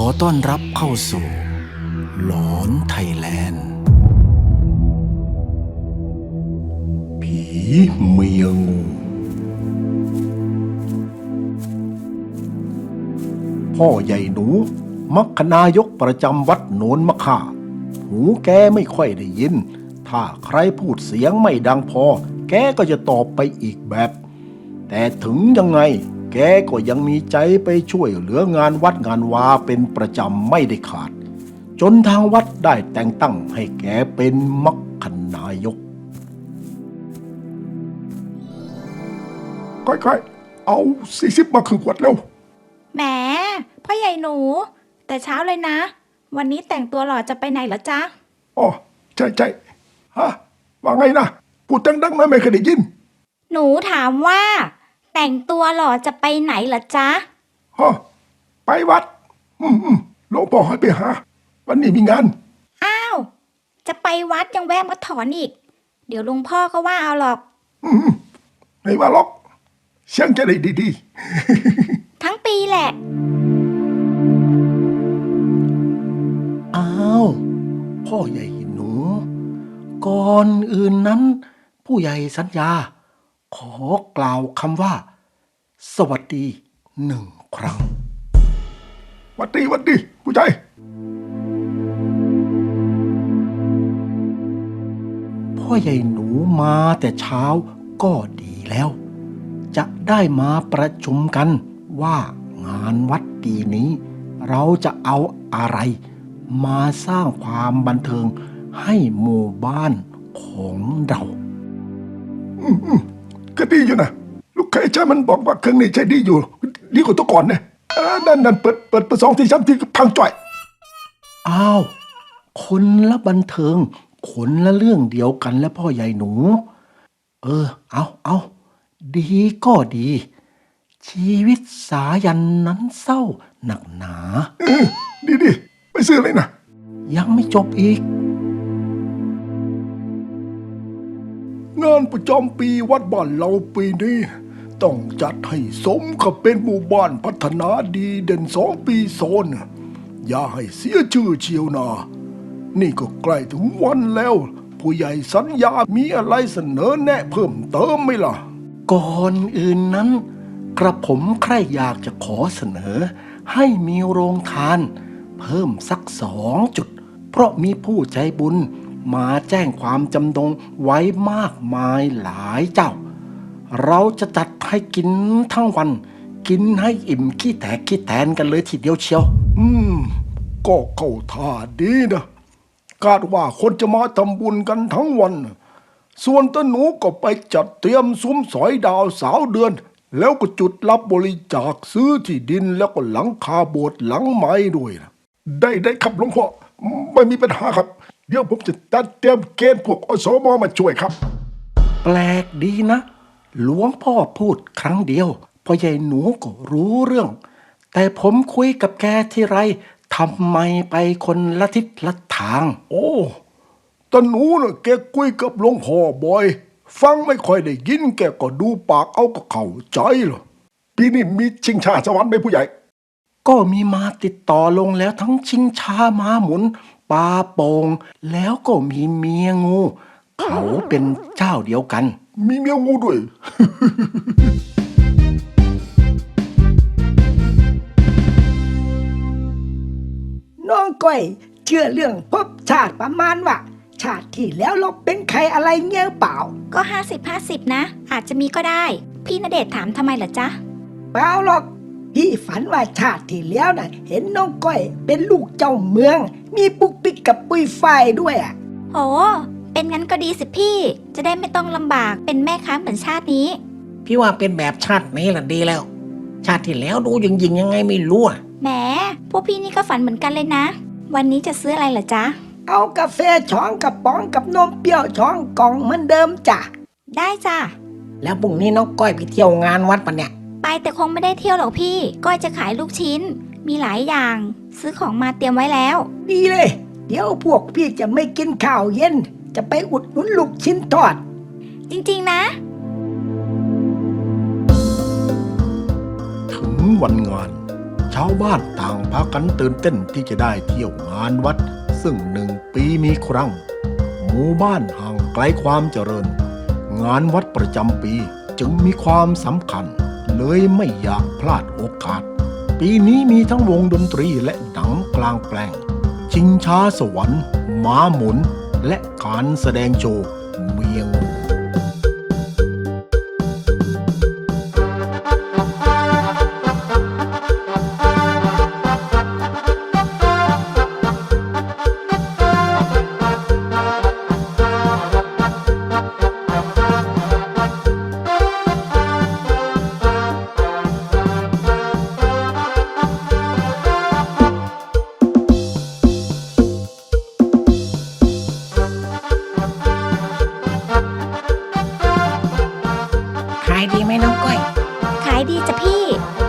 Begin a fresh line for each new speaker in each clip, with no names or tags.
อต้อนรับเข้าสู่ หลอนไทยแลนด์
ผีเมียงูพ่อใหญ่หนู มัคคนายกประจำวัดโนนมะค่าหูแกไม่ค่อยได้ยิน ถ้าใครพูดเสียงไม่ดังพอ แกก็จะตอบไปอีกแบบ แต่ถึงยังไง แกก็ยังมีใจไปช่วยเหลืองานวัดงานวาเป็นประจำไม่ได้ขาด จนทางวัดได้แต่งตั้งให้แกเป็นมัคคนายก
ค่อยๆ เอาสี่สิบมาครึ่งขวดเร็ว
แหมพ่อใหญ่หนู แต่เช้าเลยนะ วันนี้แต่งตัวหล่อจะไปไหนเหรอจ๊ะ
อ๋อ ใช่ใช่ฮะ ว่าไงนะ พูดดังๆนะไม่เคยได้ยิน
หนูถามว่า แต่งตัวหล่อจะไปไหนเหรอจ๊ะ
ฮะไปวัด อืมอืมหลวงพ่อให้ไปหา วันนี้มีงาน
อ้าว จะไปวัดยังแวะมาถอนอีก เดี๋ยวหลุงพ่อก็ว่าเอาหรอก
อืมไม่ว่าหรอก เสียงจะได้ดี
ทั้งปีแหละ
อ้าวพ่อใหญ่หนู ก่อนอื่นนั้น ผู้ใหญ่สัญญา ขอกล่าวคำว่า สวัสดีหนึ่งครั้ง
ๆหวัดดีหวัดดีผู้ใจ
พ่อใหญ่หนูมาแต่เช้าก็ดีแล้ว จะได้มาประชุมกันว่างานวัดปีนี้ เราจะเอาอะไร มาสร้างความบันเทิงให้หมู่บ้านของเรา
ก็ดีอยู่นะลูกเคยใช้มันบอกว่าเครื่องนี้ใช้ดีอยู่ ดีกว่าตัวก่อนเนี่ยเออนั่นนั่นเปิดเปิดเปิดสองทีสามทีก็พังจ่อย
อ้าวคนละบันเทิงคนละเรื่องเดียวกันและพ่อใหญ่หนู เออ เอาเอาดีก็ดี ชีวิตสายันนั้นเศร้าหนักหนา
เออดีดีไปซื้อเลยนะ
ยังไม่จบอีกา
นประจำปีวัดบ้านเราปีนี้ ต้องจัดให้สมกับเป็นหมู่บ้านพัฒนาดีเด่นสองปีโซน อย่าให้เสียชื่อเชียวนา นี่ก็ใกล้ถึงวันแล้ว ผู้ใหญ่สัญญามีอะไรเสนอแนะเพิ่มเติมไหมล่ะ
ก่อนอื่นนั้น กระผมใครอยากจะขอเสนอ ให้มีโรงทาน เพิ่มสักสองจุด เพราะมีผู้ใจบุญ มาแจ้งความจำนงไว้มากมายหลายเจ้า เราจะจัดให้กินทั้งวัน กินให้อิ่มขี้แตกขี้แตนกันเลยทีเดียวเชียว
อืม ก็เข้าท่าดีนะคาดว่าคนจะมาทำบุญกันทั้งวัน ส่วนตาหนูก็ไปจัดเตรียมซุ้มสอยดาวสาวเดือน แล้วก็จุดรับบริจาคซื้อที่ดินแล้วก็หลังคาโบสถ์หลังไม้ด้วยนะได้ได้ครับหลวงพ่อไม่มีปัญหาครับ เดี๋ยวผมจะตัดเตรียมเกณฑ์พวกอสมมาช่วยครับ
แปลกดีนะ หลวงพ่อพูดครั้งเดียวพ่อใหญ่หนูก็รู้เรื่อง แต่ผมคุยกับแกทีไรทำไมไปคนละทิศละทาง
โอ้ตาหนูน่ะแกคุยกับหลวงพ่อบ่อย ฟังไม่ค่อยได้ยินแกก็ดูปากเอาก็เข้าใจเหรอปีนี้มีชิงชาสวรรค์ไหมผู้ใหญ่
ก็มีมาติดต่อลงแล้วทั้งชิงช้าม้าหมุนป ลาโปงแล้วก็มีเมียงู เขาเป็นเจ้าเดียวกัน
มีเมียงูด้วย
น้องก้อยเชื่อเรื่องภพชาติประมาณว่า ชาติที่แล้วเราเป็นใครอะไรเงี้ยเปล่า
ก็ 50 50 นะ อาจจะมีก็ได้ พี่ณเดชน์ถามทำไมเหรอจ๊ะ
เปล่าหรอก พี่ฝันว่าชาติที่แล้วน่ะ เห็นน้องก้อยเป็นลูกเจ้าเมือง มีปุกปิกกับปุยไฟด้วยอะ
โหเป็นงั้นก็ดีสิพี่ จะได้ไม่ต้องลำบากเป็นแม่ค้าเหมือนชาตินี้
พี่ว่าเป็นแบบชาตินี้แหละดีแล้ว ชาติที่แล้วดูยิงยิงๆยังไงไม่รู้อะ
แหมพวกพี่นี่ก็ฝันเหมือนกันเลยนะ วันนี้จะซื้ออะไรเหรอจ๊ะ
เอากาแฟช้อนกระป๋องกับนมเปรี้ยวช้อนกล่องเหมือนเดิมจ้ะ
ได้จ้ะ
แล้วพรุ่งนี้น้องก้อยไปเที่ยวงานวัดปะเนี่ย
ไปแต่คงไม่ได้เที่ยวหรอกพี่ ก้อยจะขายลูกชิ้น มีหลายอย่าง ซื้อของมาเตรียมไว้แล้ว
ดีเลย เดี๋ยวพวกพี่จะไม่กินข้าวเย็น จะไปอุดหนุนลูกชิ้นทอด
จริงๆนะ
ถึงวันงาน ชาวบ้านต่างพากันตื่นเต้นที่จะได้เที่ยวงานวัด ซึ่งหนึ่งปีมีครั้ง หมู่บ้านห่างไกลความเจริญ งานวัดประจำปีจึงมีความสำคัญ เลยไม่อยากพลาดโอกาส ปีนี้มีทั้งวงดนตรีและหนังกลางแปลง ชิงช้าสวรรค์ ม้าหมุน และการแสดงโชว์เมียงู
จ้ะพี่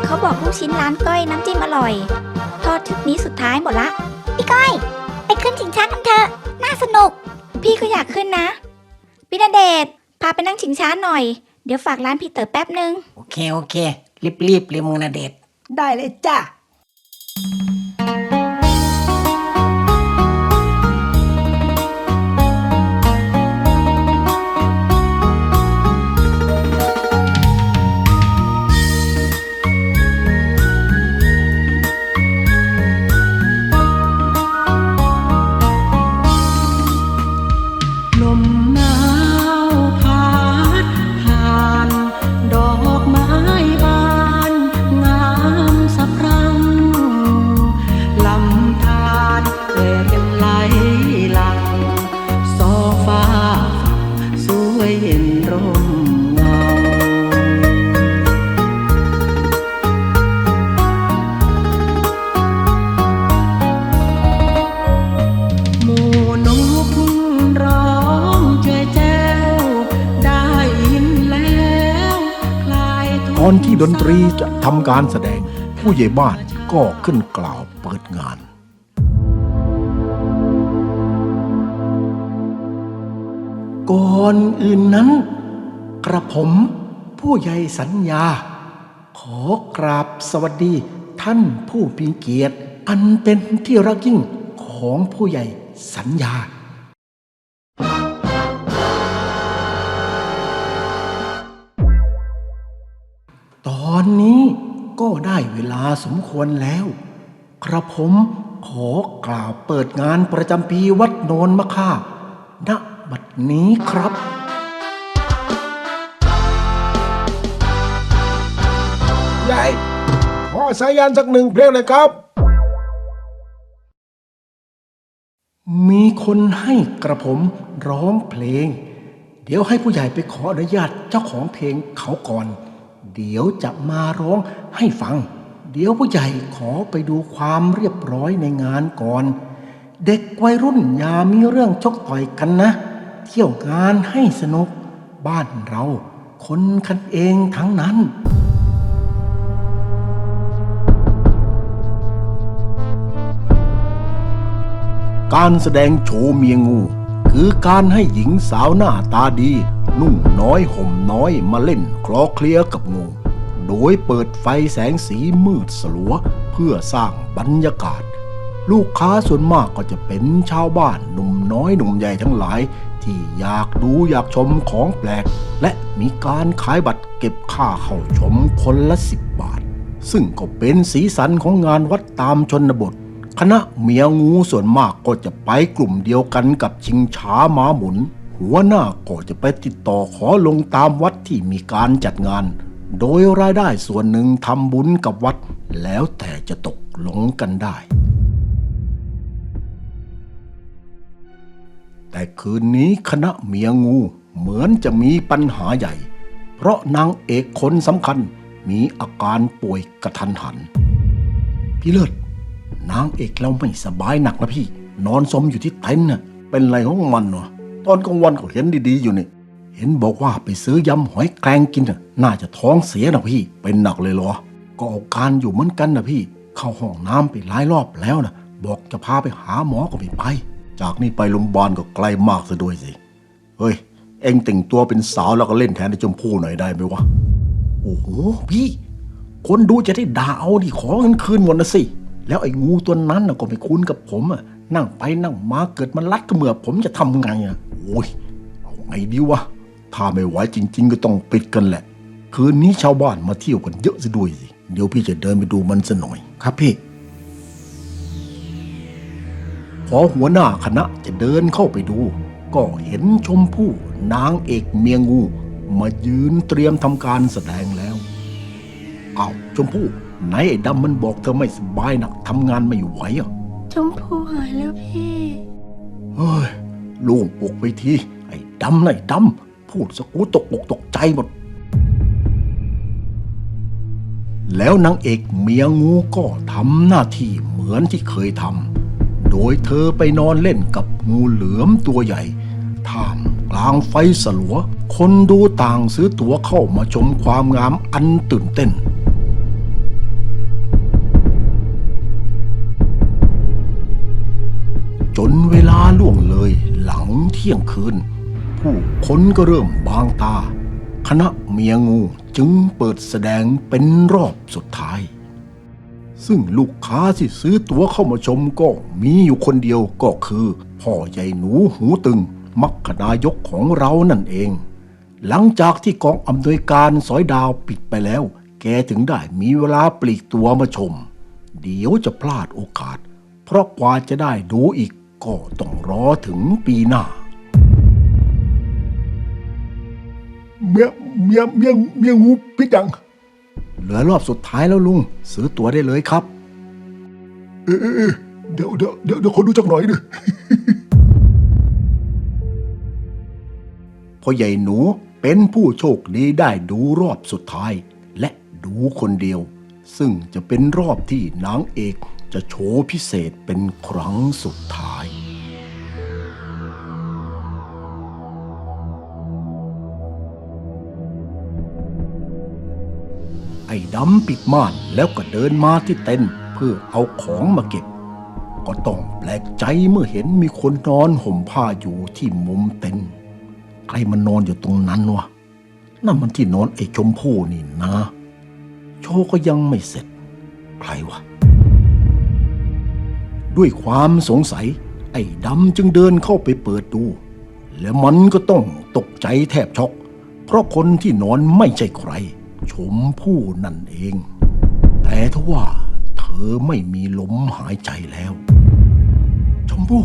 เขาบอกลูกชิ้นร้านก้อยน้ำจิ้มอร่อย ทอดชุดนี้สุดท้ายหมดละ พี่ก้อย ไปขึ้นชิงช้ากันเถอะ น่าสนุก พี่ก็อยากขึ้นนะพี่ณเดชน์พาไปนั่งชิงช้าหน่อย เดี๋ยวฝากร้านพี่เต๋อแป๊บนึง
โอเค โอเค รีบรีบๆเลยมึงนะเดช
ได้เลยจ้า
ทำ
การแสดง ผู้ใหญ่บ้านก็ขึ้นกล่าวเปิดงานก่อนอื่นนั้น กระผมผู้ใหญ่สัญญา ขอกราบสวัสดีท่านผู้มีเกียรติ อันเป็นที่รักยิ่งของผู้ใหญ่สัญญา ได้เวลาสมควรแล้ว กระผมขอกล่าวเปิดงานประจำปีวัดโนนมะค่าณบัดนี้ครับ
ใหญ่ขอสายันสักหนึ่งเพลงเลยครับ
มีคนให้กระผมร้องเพลง เดี๋ยวให้ผู้ใหญ่ไปขออนุญาตเจ้าของเพลงเขาก่อน เดี๋ยวจะมาร้องให้ฟัง เดี๋ยวผู้ใหญ่ขอไปดูความเรียบร้อยในงานก่อน เด็กวัยรุ่นอย่ามีเรื่องชกต่อยกันนะ เที่ยวงานให้สนุก บ้านเรา คนกันเองทั้งนั้นการแสดงโชว์เมียงู คือการให้หญิงสาวหน้าตาดี นุ่งน้อยห่มน้อยมาเล่นคลอเคลียกับงู โดยเปิดไฟแสงสีมืดสลัว เพื่อสร้างบรรยากาศ ลูกค้าส่วนมากก็จะเป็นชาวบ้านหนุ่มน้อยหนุ่มใหญ่ทั้งหลาย ที่อยากดูอยากชมของแปลก และมีการขายบัตรเก็บค่าเข้าชมคนละสิบบาท ซึ่งก็เป็นสีสันของงานวัดตามชนบทคณะเมียงูส่วนมากก็จะไปกลุ่มเดียวกันกับชิงช้าม้าหมุน หัวหน้าก็จะไปติดต่อขอลงตามวัดที่มีการจัดงาน โดยรายได้ส่วนหนึ่งทำบุญกับวัด แล้วแต่จะตกลงกันได้ แต่คืนนี้คณะเมียงูเหมือนจะมีปัญหาใหญ่ เพราะนางเอกคนสำคัญมีอาการป่วยกระทันหัน พี่เลิศนางเอกเราไม่สบายหนักนะพี่ นอนสมอยู่ที่เต็นท์น่ะเป็นไรของมันวะ ตอนกลางวันก็เห็นดีๆอยู่นี่เห็นบอกว่าไปซื้อยำหอยแครงกินน่ะน่าจะท้องเสียนะพี่ เป็นหนักเลยเหรอ ก็อาการอยู่เหมือนกันนะพี่ เข้าห้องน้ำไปหลายรอบแล้วนะบอกจะพาไปหาหมอก็ไม่ไป จากนี้ไปโรงพยาบาลก็ไกลมากซะด้วยสิ เฮ้ย เอ็งแต่งตัวเป็นสาวแล้วก็เล่นแทนไอ้ชมพู่หน่อยได้ไหมวะ โอ้โหพี่ คนดูจะได้ด่าเอาที่ขอเงินคืนหมดนะสิ แล้วไอ้งูตัวนั้นนะก็ไม่คุ้นกับผมอะ นั่งไปนั่งมาเกิดมันรัดเขมือผมจะทำไงอะโอ้ยเอาไงดีวะ ถ้าไม่ไหวจริง ๆ ก็ต้องปิดกันแหละ คืนนี้ชาวบ้านมาเที่ยวกันเยอะซะด้วยสิ เดี๋ยวพี่จะเดินไปดูมันซะหน่อย ครับพี่ พอหัวหน้าคณะจะเดินเข้าไปดู ก็เห็นชมพู่นางเอกเมียงู มายืนเตรียมทำการแสดงแล้ว เอ้าชมพู่ไหนไอ้ดำมันบอกเธอไม่สบายหนักทำงานไม่ไหวอะ
ชมพูหายแล้วพี่
เฮ้ยโล่งอกไปที ไอ้ดำนะไอ้ดำพูดสกูตกอกตกใจหมด แล้วนางเอกเมียงูก็ทำหน้าที่เหมือนที่เคยทำ โดยเธอไปนอนเล่นกับงูเหลือมตัวใหญ่ ท่ามกลางไฟสลัว คนดูต่างซื้อตั๋วเข้ามาชมความงามอันตื่นเต้น จนเวลาล่วงเลยหลังเที่ยงคืน ผู้คนก็เริ่มบางตา คณะเมียงูจึงเปิดแสดงเป็นรอบสุดท้าย ซึ่งลูกค้าที่ซื้อตั๋วเข้ามาชมก็มีอยู่คนเดียวก็คือ พ่อใหญ่หนูหูตึง มักคนายกของเรานั่นเอง หลังจากที่กองอำนวยการสอยดาวปิดไปแล้ว แกถึงได้มีเวลาปลีกตัวมาชม เดี๋ยวจะพลาดโอกาส เพราะกว่าจะได้ดูอีก ก็ต้องรอถึงปีหน้า
เมียเมียเมียเมียงูพิษยัง
เหลือรอบสุดท้ายแล้วลุง ซื้อตั๋วได้เลยครับ
เออเออเออเดี๋ยวเดี๋ยวเดี๋ยวเดี๋ยวขอดูจักหน่อยดิ
พ่อใหญ่หนูเป็นผู้โชคดีได้ดูรอบสุดท้าย และดูคนเดียว ซึ่งจะเป็นรอบที่นางเอก จะโชว์พิเศษเป็นครั้งสุดท้าย ไอ้ดำปิดม่านแล้วก็เดินมาที่เต็นท์เพื่อเอาของมาเก็บ ก็ต้องแปลกใจเมื่อเห็นมีคนนอนห่มผ้าอยู่ที่มุมเต็นท์ใครมันนอนอยู่ตรงนั้นวะนั่นมันที่นอนไอ้ชมพู่นี่นะ โชว์ก็ยังไม่เสร็จ ใครวะ ด้วยความสงสัย ไอ้ดำจึงเดินเข้าไปเปิดดู แล้วมันก็ต้องตกใจแทบช็อก เพราะคนที่นอนไม่ใช่ใคร ชมพู่นั่นเอง แต่ทว่าเธอไม่มีลมหายใจแล้ว ชมพู่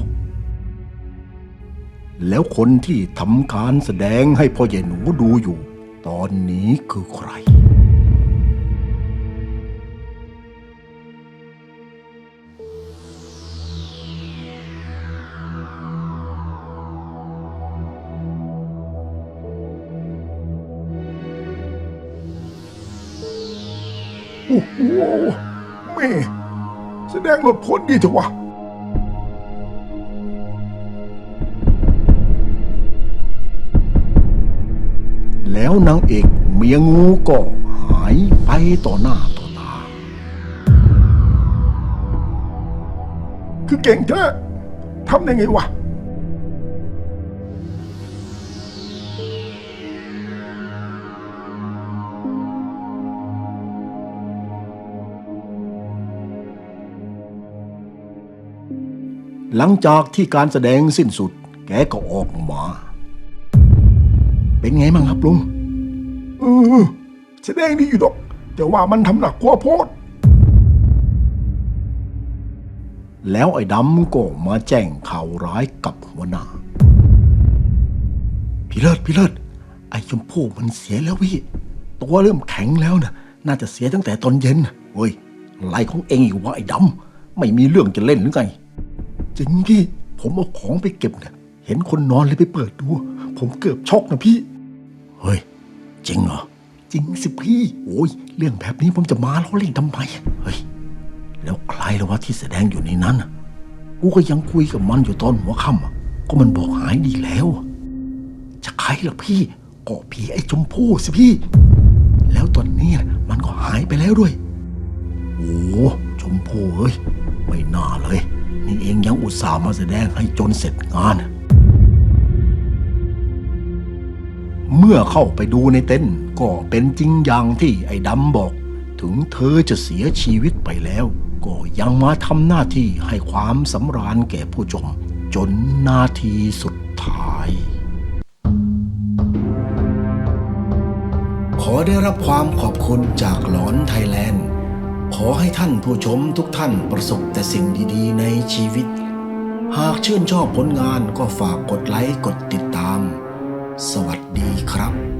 แล้วคนที่ทำการแสดงให้พ่อใหญ่หนูดูอยู่ ตอนนี้คือใคร
โอ้โหแม่แสดงหลดผลดีเถอะวะ
แล้วนางเอกเมียงูก็หายไปต่อหน้าต่อตา
คือเก่งแท้ทำได้ไงวะ
หลังจากที่การแสดงสิ้นสุด แกก็ออกมา เป็นไงบ้างครับลุง
เออแสดงดีอยู่ดอก แต่ว่ามันทำหนักกว่าโพด
แล้วไอ้ดำก็มาแจ้งข่าวร้ายกับหัวหน้าพี่เลิศพี่เลิศไอ้ชมพู่มันเสียแล้วพี่ ตัวเริ่มแข็งแล้วนะน่าจะเสียตั้งแต่ตอนเย็นเฮ้ยอะไรของเองอยู่วะไอ้ดำไม่มีเรื่องจะเล่นหรือไง จริงพี่ ผมเอาของไปเก็บเนี่ย เห็นคนนอนเลยไปเปิดดู ผมเกือบช็อกนะพี่ เฮ้ย จริงเหรอ จริงสิพี่ โอ้ย เรื่องแบบนี้ผมจะมาล้อเล่นทำไม เฮ้ย แล้วใครล่ะวะที่แสดงอยู่ในนั้นน่ะกูก็ยังคุยกับมันอยู่ตอนหัวค่ำอะก็มันบอกหายดีแล้วอะจะใครล่ะพี่ก็พี่ไอ้ชมพู่สิพี่ แล้วตอนนี้น่ะมันก็หายไปแล้วด้วย โอ้ชมพู่เอ้ย ไม่น่าเลย นี่เองยังอุตส่าห์มาแสดงให้จนเสร็จงาน เมื่อเข้าไปดูในเต็นท์ก็เป็นจริงอย่างที่ไอ้ดำบอก
ถึงเธอจะเสียชีวิตไปแล้ว ก็ยังมาทำหน้าที่ให้ความสำราญแก่ผู้ชม จนนาทีสุดท้าย
ขอได้รับความขอบคุณจากหลอนไทยแลนด์ ขอให้ท่านผู้ชมทุกท่านประสบแต่สิ่งดีๆ ในชีวิต หากชื่นชอบผลงานก็ฝากกดไลค์กดติดตาม สวัสดีครับ